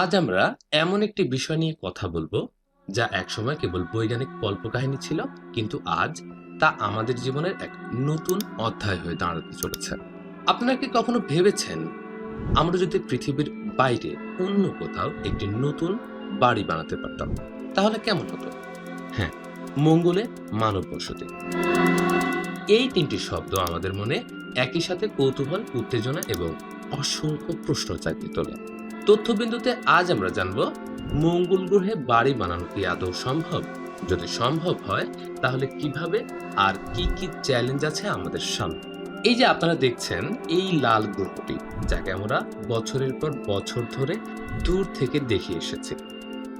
আজ আমরা এমন একটি বিষয় নিয়ে কথা বলব, যা একসময় কেবল বৈজ্ঞানিক কল্পকাহিনী ছিল, কিন্তু আজ তা আমাদের জীবনের এক নতুন অধ্যায় হয়ে দাঁড়াতে চলেছে। আপনারা কি কখনো ভেবেছেন, আমরা যদি পৃথিবীর বাইরে অন্য কোথাও একটি নতুন বাড়ি বানাতে পারতাম, তাহলে কেমন হতো? হ্যাঁ মঙ্গলে মানব বসতি এই তিনটি শব্দ আমাদের মনে একই সাথে কৌতূহল, উত্তেজনা এবং অসংখ্য প্রশ্ন চাকরি তোলে। তথ্যবিন্দুতে আজ আমরা জানব, মঙ্গল গ্রহে বাড়ি বানানো কি আদৌ সম্ভব? যদি সম্ভব হয়, তাহলে কীভাবে আর কি কি চ্যালেঞ্জ আছে আমাদের সামনে? এই যে আপনারা দেখছেন, এই লাল গ্রহটি, যাকে আমরা বছরের পর বছর ধরে দূর থেকে দেখে এসেছি।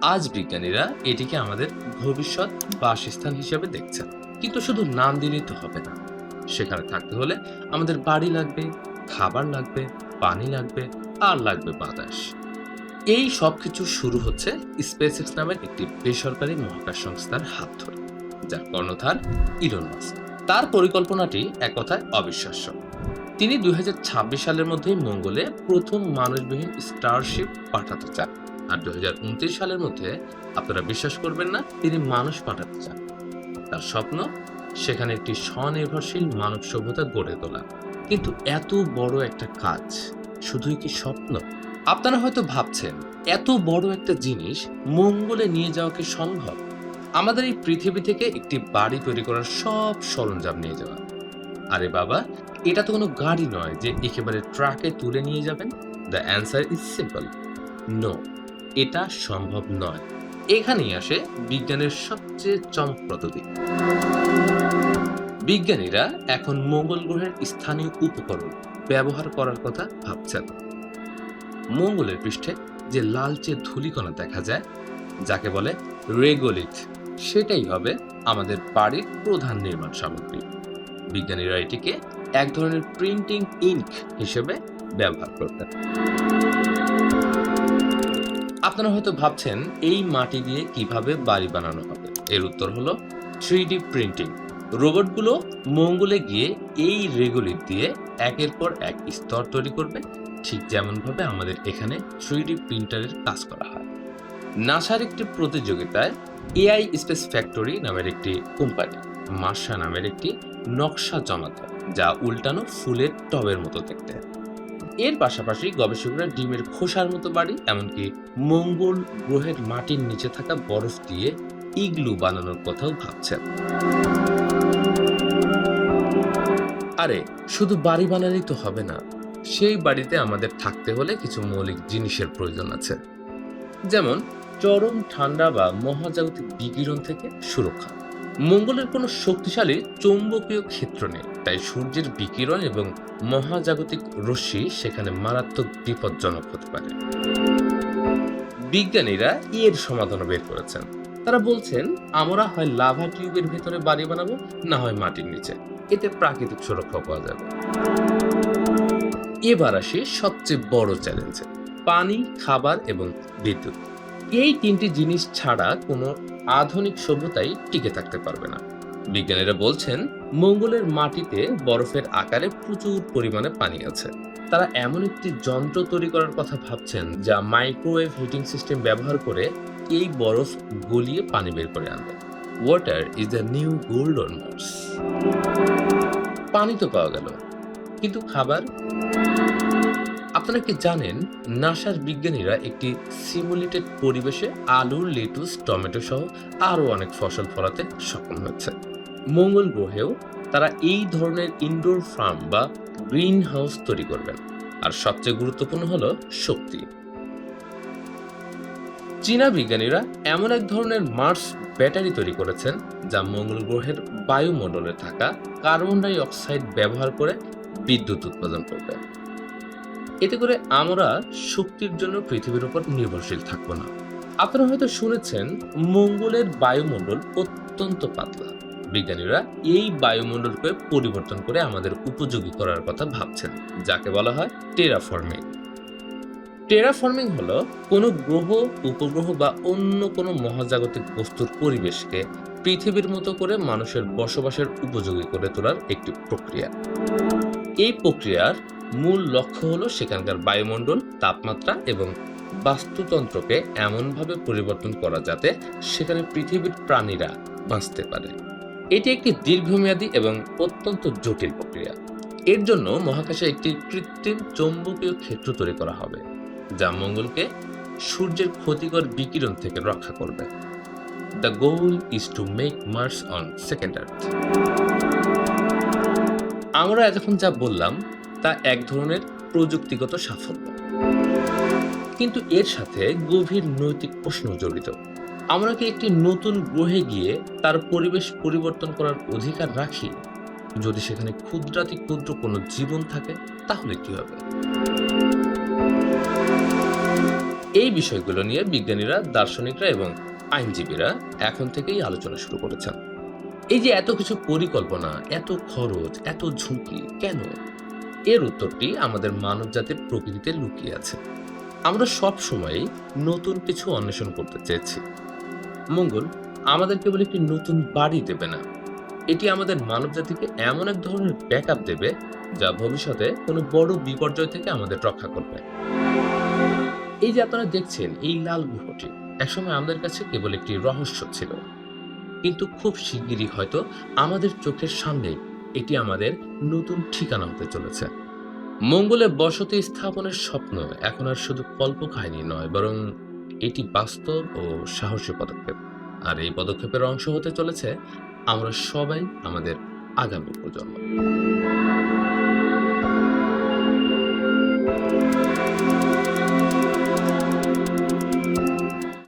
আজ বিজ্ঞানীরা এটিকে আমাদের ভবিষ্যৎ বাসস্থান হিসেবে দেখছেন। কিন্তু শুধু নাম দিলেই তো হবে না। সেখানে থাকতে হলে আমাদের বাড়ি লাগবে, খাবার লাগবে, পানি লাগবে আর লাগবে বাতাস। এই সব কিছু শুরু হচ্ছে স্পেস এক্স নামের একটি বেসরকারি মহাকাশ সংস্থার হাত ধরে, যার কর্ণধার ইলন মাস্ক তার পরিকল্পনাটি এক কথায় অবিশ্বাস্য। তিনি দুই সালের মধ্যেই মঙ্গলে প্রথম মানুষবিহীন স্টারশিপ পাঠাতে চান। আর দুই হাজার উনত্রিশ সালের মধ্যে, আপনারা বিশ্বাস করবেন না, তিনি মানুষ পাঠাতে চান। তার স্বপ্ন, সেখানে একটি স্বনির্ভরশীল মানব সভ্যতা গড়ে তোলা। কিন্তু এত বড় একটা কাজ শুধুই কি স্বপ্ন? আপনারা হয়তো ভাবছেন, এত বড় একটা জিনিস মঙ্গলে নিয়ে যাওয়া কি সম্ভব? আমাদের এই পৃথিবী থেকে একটি বাড়ি তৈরি করার সব সরঞ্জাম নিয়ে যাওয়া। আরে বাবা, এটা তো কোনো গাড়ি নয় যে একেবারে ট্রাকে তুলে নিয়ে যাবেন? The answer is simple no এটা সম্ভব নয়। এখানেই আসে বিজ্ঞানের সবচেয়ে চমকপ্রদ দিক। বিজ্ঞানীরা এখন মঙ্গল গ্রহের স্থানীয় উপকরণ ব্যবহার করার কথা ভাবছেন। মঙ্গলের পৃষ্ঠে যে লালচে ধূলিকণা দেখা যায়, যাকে বলে রেগোলিথ, সেটাই হবে আমাদের বাড়ির প্রধান নির্মাণ সামগ্রী। বিজ্ঞানীরা এটিকে এক ধরনের প্রিন্টিং ইঙ্ক হিসেবে ব্যবহার করতেন। আপনারা হয়তো ভাবছেন, এই মাটি দিয়ে কীভাবে বাড়ি বানানো হবে? এর উত্তর হলো থ্রি প্রিন্টিং। রোবটগুলো মঙ্গলে গিয়ে এই রেগুলিট দিয়ে একের পর এক স্তর তৈরি করবে। ঠিক যেমনভাবে আমাদের এখানে থ্রি প্রিন্টারের কাজ করা হয়। নাসার একটি প্রতিযোগিতায় এআই স্পেস ফ্যাক্টরি নামের একটি কোম্পানি, মার্শা নামের একটি নকশা জমাতে, যা উল্টানো ফুলের টবের মতো দেখতে। এর পাশাপাশি গবেষকরা ডিমের খোসার মতো বাড়ি, এমনকি মঙ্গল গ্রহের মাটির নিচে থাকা বরফ দিয়ে ইগলু বানানোর কথাও ভাবছেন। আরে, শুধু বাড়ি বানালেই তো হবে না। সেই বাড়িতে আমাদের থাকতে হলে কিছু মৌলিক জিনিসের প্রয়োজন আছে। যেমন, চরম ঠান্ডা বা মহাজাগতিক বিকিরণ থেকে সুরক্ষা। মঙ্গলের কোনো শক্তিশালী চৌম্বকীয় ক্ষেত্র নেই। তাই সূর্যের বিকিরণ এবং মহাজাগতিক রশ্মি সেখানে মারাত্মক বিপজ্জনক হতে পারে। বিজ্ঞানীরা এর সমাধানও বের করেছেন। তারা বলছেন, আমরা হয় লাভা টিউবের ভেতরে বাড়ি বানাবো, না হয় মাটির নিচে। এতে প্রাকৃতিক সুরক্ষা পাওয়া যাবে। এবার আসি সবচেয়ে বড় চ্যালেঞ্জে পানি, খাবার এবং বিদ্যুৎ। এই তিনটি জিনিস ছাড়া কোনো আধুনিক সভ্যতাই টিকে থাকতে পারবে না। বিজ্ঞানীরা বলছেন, মঙ্গলের মাটিতে বরফের আকারে প্রচুর পরিমাণে পানি আছে। তারা এমন একটি যন্ত্র তৈরি করার কথা ভাবছেন, যা মাইক্রোওয়েভ হিটিং সিস্টেম ব্যবহার করে এই বরফ গলিয়ে পানি বের করে আনবে। Water is the new gold Mars পানি তো পাওয়া গেল। কিন্তু খাবার? আপনারা কি জানেন, নাসার বিজ্ঞানীরা একটি সিমুলেটেড পরিবেশে আলু লেটুস, টমেটো সহ আরও অনেক ফসল ফলাতে সক্ষম হয়েছে। মঙ্গল গ্রহেও তারা এই ধরনের ইনডোর ফার্ম বা গ্রিন হাউস তৈরি করবেন। আর সবচেয়ে গুরুত্বপূর্ণ হলো শক্তি। চীনা বিজ্ঞানীরা এমন এক ধরনের মার্স ব্যাটারি তৈরি করেছেন যা মঙ্গল গ্রহের বায়ুমণ্ডলে থাকা কার্বন ডাই অক্সাইড ব্যবহার করে বিদ্যুৎ উৎপাদন করবে। এতে করে আমরা শক্তির জন্য পৃথিবীর উপর নির্ভরশীল থাকব না। আপনারা হয়তো শুনেছেন, মঙ্গলের বায়ুমণ্ডল অত্যন্ত পাতলা। বিজ্ঞানীরা এই বায়ুমণ্ডলকে পরিবর্তন করে আমাদের উপযোগী করার কথা ভাবছেন, যাকে বলা হয় টেরাফর্মিং টেরাফর্মিং হলো কোনো গ্রহ, উপগ্রহ বা অন্য কোনো মহাজাগতিক বস্তুর পরিবেশকে পৃথিবীর মতো করে মানুষের বসবাসের উপযোগী করে তোলার একটি প্রক্রিয়া। এই প্রক্রিয়ার মূল লক্ষ্য হলো সেখানকার বায়ুমণ্ডল, তাপমাত্রা এবং বাস্তুতন্ত্রকে এমনভাবে পরিবর্তন করা যাতে সেখানে পৃথিবীর প্রাণীরা বাঁচতে পারে। এটি একটি দীর্ঘমেয়াদী এবং অত্যন্ত জটিল প্রক্রিয়া। এর জন্য মহাকাশে একটি কৃত্রিম চৌম্বকীয় ক্ষেত্র তৈরি করা হবে। যা মঙ্গলকে সূর্যের ক্ষতিকর বিকিরণ থেকে রক্ষা করবে। The goal is to make Mars on second Earth আমরা এতক্ষণ যা বললাম, তা এক ধরনের প্রযুক্তিগত সাফল্য। কিন্তু এর সাথে গভীর নৈতিক প্রশ্ন জড়িত। আমরা কি একটি নতুন গ্রহে গিয়ে তার পরিবেশ পরিবর্তন করার অধিকার রাখি? যদি সেখানে ক্ষুদ্রাতি ক্ষুদ্র কোনো জীবন থাকে, তাহলে কি হবে? এই বিষয়গুলো নিয়ে বিজ্ঞানীরা, দার্শনিকরা এবং আইনজীবীরা এখন থেকেই আলোচনা শুরু করেছেন। এই যে এত কিছু পরিকল্পনা, এত খরচ, এত ঝুঁকি, কেন? এর উত্তরটি আমাদের মানব জাতির প্রকৃতিতে লুকিয়ে আছে। আমরা সব সময় নতুন কিছু অন্বেষণ করতে চেয়েছি। মঙ্গল, আমাদের কেবল একটি নতুন বাড়ি দেবে না। এটি আমাদের মানব জাতিকে এমন এক ধরনের ব্যাকআপ দেবে যা ভবিষ্যতে কোনো বড় বিপর্যয় থেকে আমাদের রক্ষা করবে। এই যে আপনারা দেখছেন, এই লাল গ্রহটি একসময় আমাদের কাছে কেবল একটি রহস্য ছিল। কিন্তু খুব শিগগিরই হয়তো আমাদের চোখের সামনে এটি আমাদের নতুন ঠিকানা হতে চলেছে। মঙ্গলে বসতি স্থাপনের স্বপ্ন এখন আর শুধু কল্পকাহিনী নয়, বরং এটি বাস্তব ও সাহসী পদক্ষেপ। আর এই পদক্ষেপের অংশ হতে চলেছে আমরা সবাই আমাদের আগামী প্রজন্ম।